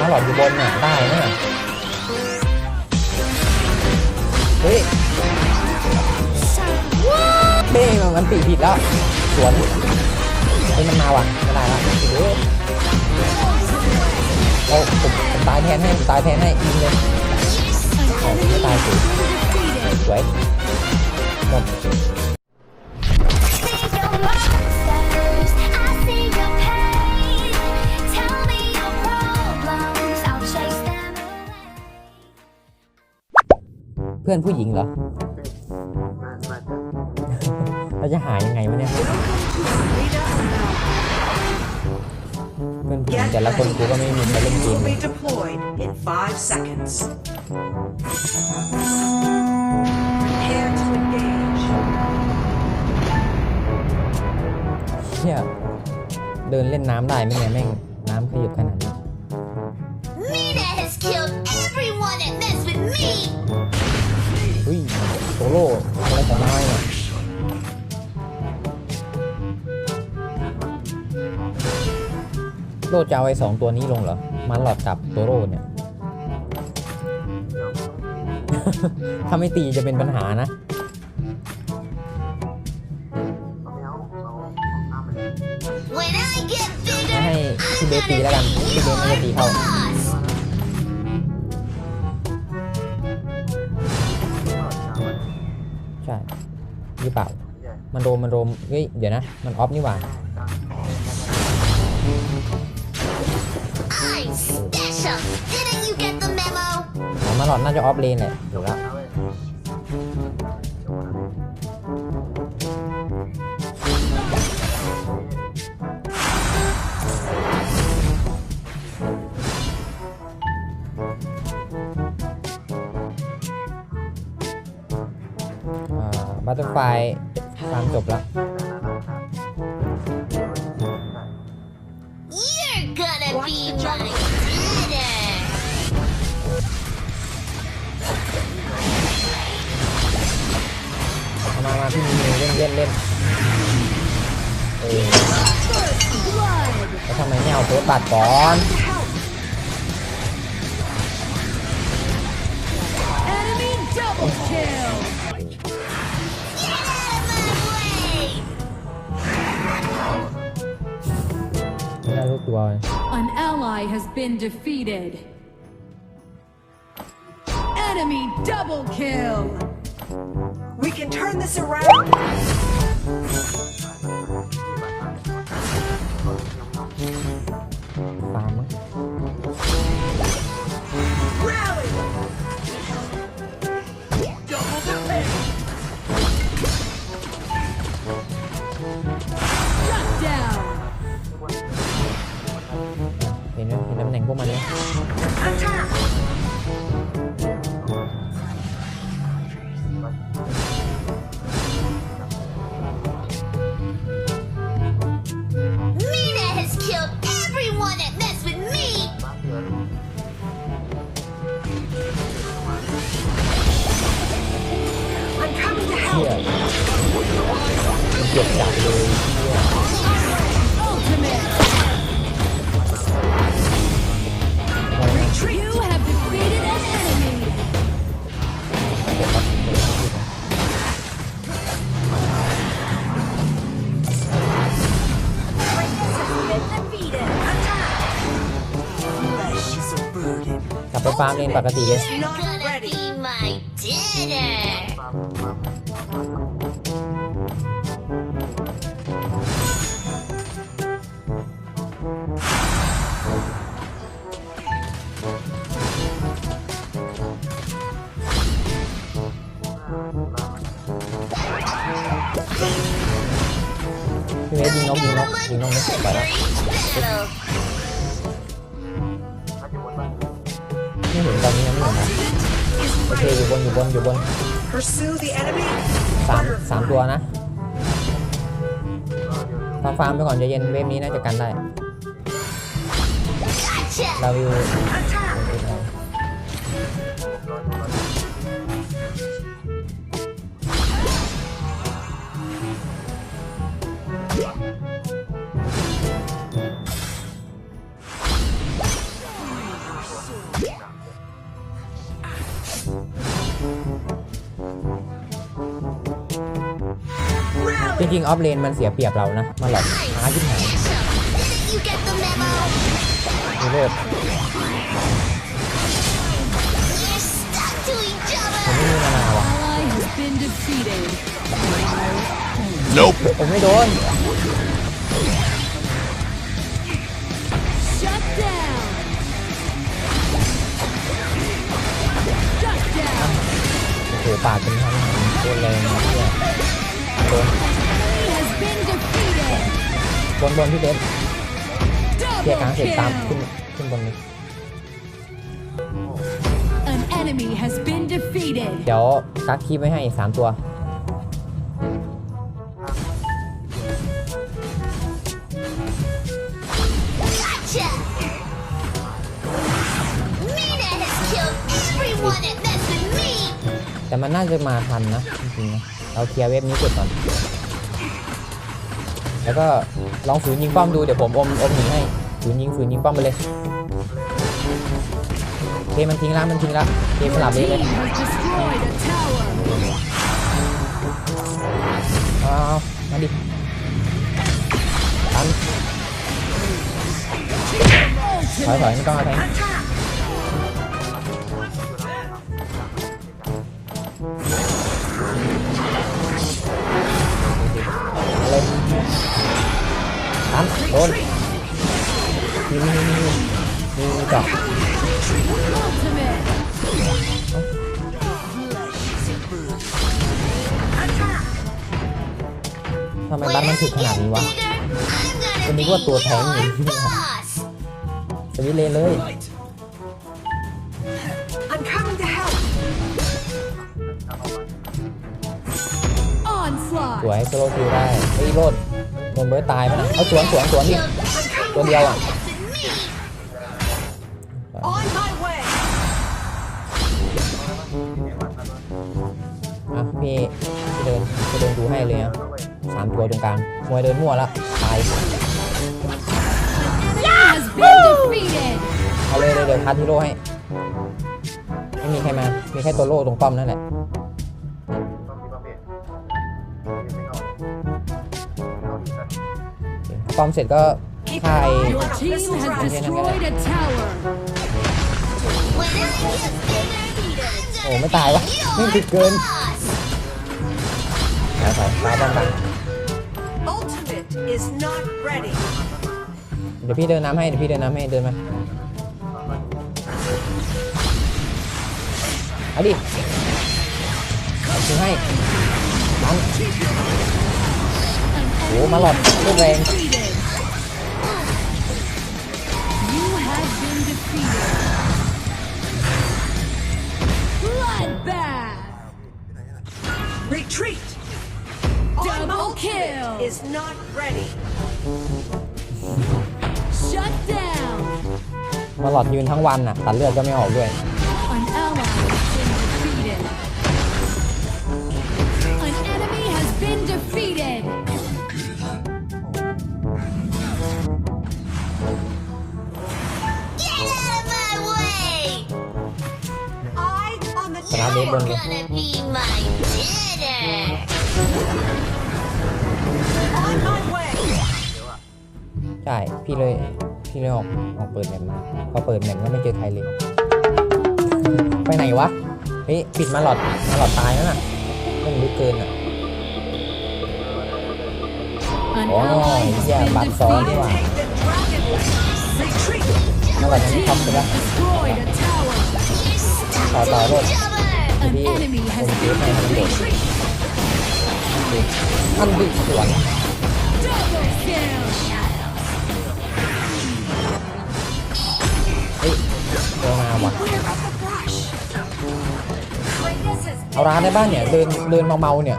มาหลอดอยู่บนน่ะได้นะเฮ้ยเบ้มันมันปีผิดแล้ว สวนเฮ้ยมันมาว่ะไม่ได้ละเฮ้ยโอ้ผมผมตายแทนให้ผมตายแทนให้ยิงเลยเอาไม่ตายสิสวยหมด พื่อนผู้หญิงเหรอเราจะหายังไงวะเนี่ยเพื่อนผู้หญิงแต่ละคนกูก็ไม่มีใครเล่นเกมเลย be deployed in five seconds. Prepare to engage. เชี่ยเดินเล่นน้ำได้ไหมเนี่ยแม่งน้ำขยับขนาดนี้ โซโล่อะไรของนายเนี่ยโลจะเอาไอ้สองตัวนี้ลงเหรอ มันหลอดกับโตโร่เนี่ย ถ้าไม่ตีจะเป็นปัญหานะเอาไม่เอาเอาเอาน้ำมัน When I get ให้ bigger, พี่เบสตีแล้วกัน พี่เบสไม่ได้ตีเข้า รือเปล่าใหญ่มันโรมมันโรมเฮ้ยเดี๋ยวนะ มันออฟนี่หว่า I'm special. Didn't you get the memo? อ๋อมาหลอดน่าจะออฟเลนแหละถูกแล้ว บัตเตอร์ไฟฟาร์มจบแล้ว You're gonna be my dinner. เอามา มาพี่มีเล่นเล่นเล่นเออแล้วทำไมไม่เอาโพสต์บัตรก่อน ไม่ได้รู้ตัวเลย An ally has been defeated. Enemy double kill! We can turn this around. ฟ เที่ย help. มันเจ็บจัดเลยเที่ย Ultimate! อะไรนะ You have defeated an enemy! เจ็บครับเจ็บครับ Flesh is a burden. กลับไปฟาร์มเลนปกติเลย You're gonna be my dinner. ฟาร์มฟาร์มพี่เวสยิงนกยิงน กยิงนกนี่ไปแล้ว Battle. ถ้าจะวนบ้านไม่เห็นตอนนี้ยังไม่เห็นนะ Is โอเคอยู่ ready. บนอยู่บนอยู่บน Pursue the enemy. สามสามตัวนะเราเดี๋ยวฟาร์มฟาร์มไปก่อนใจเย็นเวฟนี้น่าจะกันได้ Gotcha. ดาวิว จริงออฟเลนมันเสียเปรียบเรานะมาหลอกช้าขึ้นหาย You get the memo. มีเลิศ You're stuck to each ผม other. ไม่มีมานาวะ Ally has been defeated. ผมไม่โดน Shut down. Shut down. โอ้โหปาดเป็นทั้งโดนแรงนะเนี่ย บนบนพี่เบสเคลียร์กลาง Double เสร็จตามขึ้น kill. ขึ้นบนนี้ An enemy has been defeated. เดี๋ยวกักคีบไว้ให้สามตัว Gotcha. Mina has killed everyone that messed with me. แต่มันน่าจะมาทันนะจริงๆนะเราเคลียร์เว็บนี้เสร็จก่อน แล้วก็ลองฝืนยิงป้อมดูเดี๋ยวผมอมอมหนีให้ฝืนยิงฝืนยิงป้อมไปเลยเคมันทิ้งละมันทิ้งละเคสลับเลยเลยเอามาดิตันถอยถอยไม่ต้องเอาแท ทำไมบัตมันถึกขนาดนี้วะ I'm Cái gonna mỹ be thuật tua thém your gì? boss. สวิตช์เลนเลย I'm coming to help. ส Onslaught. วยโซโลคิวได้ไอ้ยโรดโดนเบิร์ดตายไปนะเอาสวนสวนสวนดิ Killed ตัวเดียวอะ ให้เลยนะสามตัวตรงกลางมวยเดินมั่วละตาย Enemy has been defeated. เอาเลยเลยเดี๋ยวคัดฮีโร่ให้ไม่มีใครมา มีแค่ตัวโล่ตรงป้อมนั่นแหละต้องมีบะเบ็ดเอาดีกันเอาดีกันป้อมเสร็จก็ฆ่าไอ้ Your team has destroyed a tower. When I get bigger, โอ้ไม่ตายวะไม่ติดเกิน boss. แล้วถอยตายป้อมกัน Ultimate is not ready. เดี๋ยวพี่เดินน้ำให้ เดี๋ยวพี่เดินน้ำให้ เดินมาเอาดิเอาถึงให้ตัน An โอ้มาหลอดรวดแรง defeated. You have been defeated. Bloodbath. Retreat. On Double ultimate kill. is not ready. Shut down. มาหลอดยืนทั้งวันน่ะตัดเลือดก็ไม่ออกด้วย An ally has been defeated. An enemy has been defeated. Get out of my way. Eye on the ชนะเบสบน You're เลย gonna be my dinner. On my way. ใช่พี่เลยพี่เลยออกออกเปิดแมปมาพอเปิดแมปก็ไม่เจอใครเลยไปไหนวะเฮ้ยปิดมาหลอดมาหลอดตายแล้วน่ะต้องลึกเกินอะ An Oh, ally has yeah, been bạn xấu đi defeated. mà. Take the dragon. Retreat. มาหลอดยัง Team ไม่ทำไปแล้ว destroyed a tower. ต่อต่อโลด Jumper. An พี่ enemy ค has นเยอะ been ในมันโด ดูอันดุสวนเฮ้ยตันงามว่เอาร้านในบ้านเนี่ย เดินเดินเมาเมาเนี่ย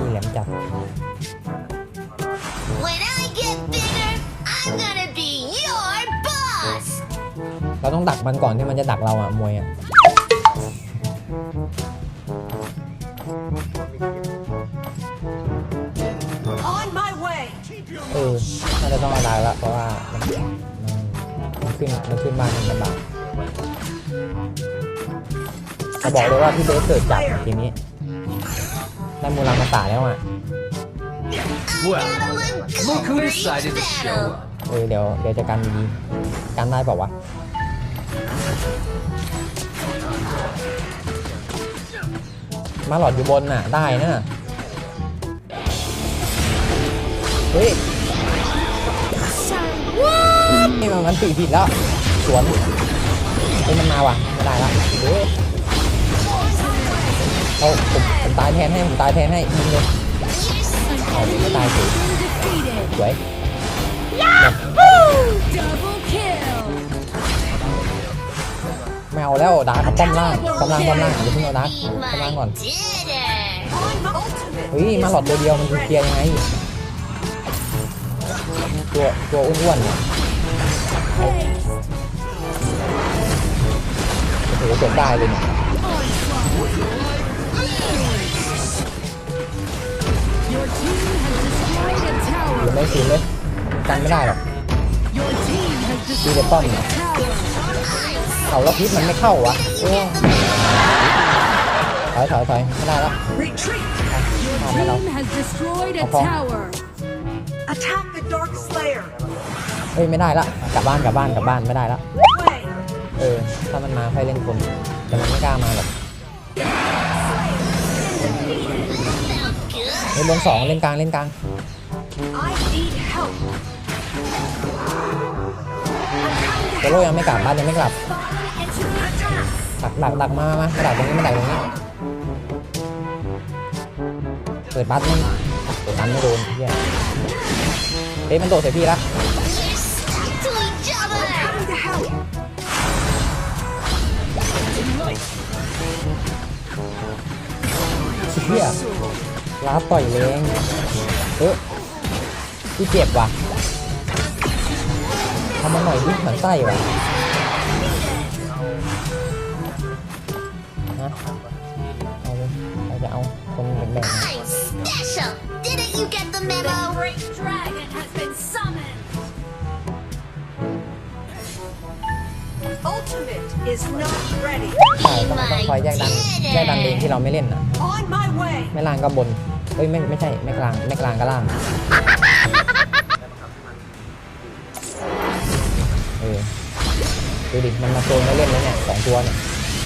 นี่แหลมจัด เราต้องดักมันก่อนที่มันจะดักเราอะมวยอะ on my way. เออน่าจะต้องเอาได้ละเพราะว่ามันมันมันขึ้นมันขึ้นบ้านมันลำบากจะบอกเลยว่าพี่เบสเกิดจากทีนี้ได้มูลามาตาแล้วอะ Well, look who decided to show up. เออเดี๋ยวเดี๋ยวจะกันดีๆกันได้เปล่าวะ มาหลอดอยู่บนน่ะ ได้นะ เฮ้ยนี่มันมันตีผิดแล้ว สวนเฮ้ยมันมาว่ะไม่ได้ละเฮ้ยเอาผมผมตายแทนให้ผมตายแทนให้ยิงเลย An enemy cái tài has chị. been defeated. สวย ไม่เอาแล้วดาร์กป้อมล่างป้อมล่างป้อมล่างเดี๋ยวเพิ่งเอาดาร์กป้อมล่างก่อน On my ultimate เฮ้ยมาหลอดตัวเดียวมันคือเคลียร์ยังไงตัวตัวอ้วนๆเนี่ยโอ้โหจบได้เลยเนี่ย Your team has destroyed a เดี๋ยว tower. ไม่คืนเลยกันไม่ได้หรอก Your team has ดีแต่ destroyed ป้อม a เนี่ย tower. เอาแล้วพิษมันไม่เข้าวะโอ้ถอยถอยถอยไม่ได้แล้ว retreat. ทำให้เรา Team has destroyed a Apa? tower. Attack the Dark Slayer. เฮ้ยไม่ได้ละกลับบ้านกลับบ้านกลับบ้านไม่ได้ละ Way. เออ ถ้ามันมาค่อยเล่นคนแต่มันไม่กล้ามาหรอกเล่นบนสองเล่นกลางเล่นกลาง I need help. โซโล่ยังไม่กลับบ้านยังไม่กลับ ดักดักดักมามามาดักตรงนี้มาดักตรงนี้เปิดบัสนี่เปิดบัสไม่โดนเฮียเฮ้ยมันโดดใส่พี่ละเฮียลาต่อยแรงเออพี่เจ็บว่ะทำมาหน่อยดิเหมือนไส้ว่ะ ต้องต้องคอยแยกดันแยกดันเลนที่เราไม่เล่นนะ On my way. ไม่ล่างก็บนเอ้ยไม่ไม่ใช่ไม่กลางไม่กลางก็ล่างเออดูดิมันมาโซนไม่เล่นแล้วเนี่ยสองตัวเนี่ย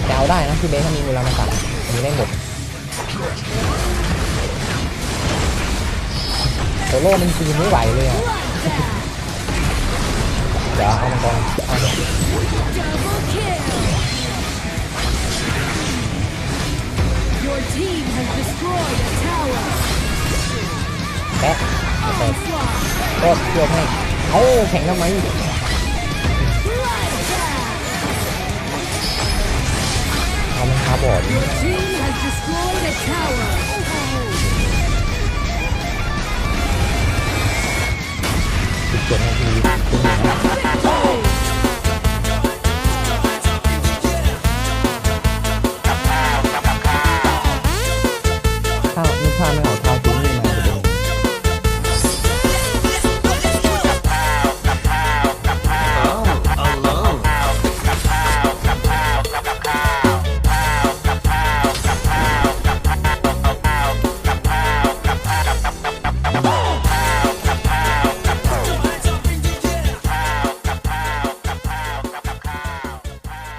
จะเอาได้นะพี่เบสถ้ามีมูลมาตัดมีได้หมดโซโล่มันคืนไม่ไหวเลยอะ Bloodbath. เดี๋ยวเอามังกรเอา Your team has destroyed a tower. แป๊บก็เกือบให้เอาแข่งทำไมเอามันคาบอด Your team has destroyed a tower. เกือบให้ที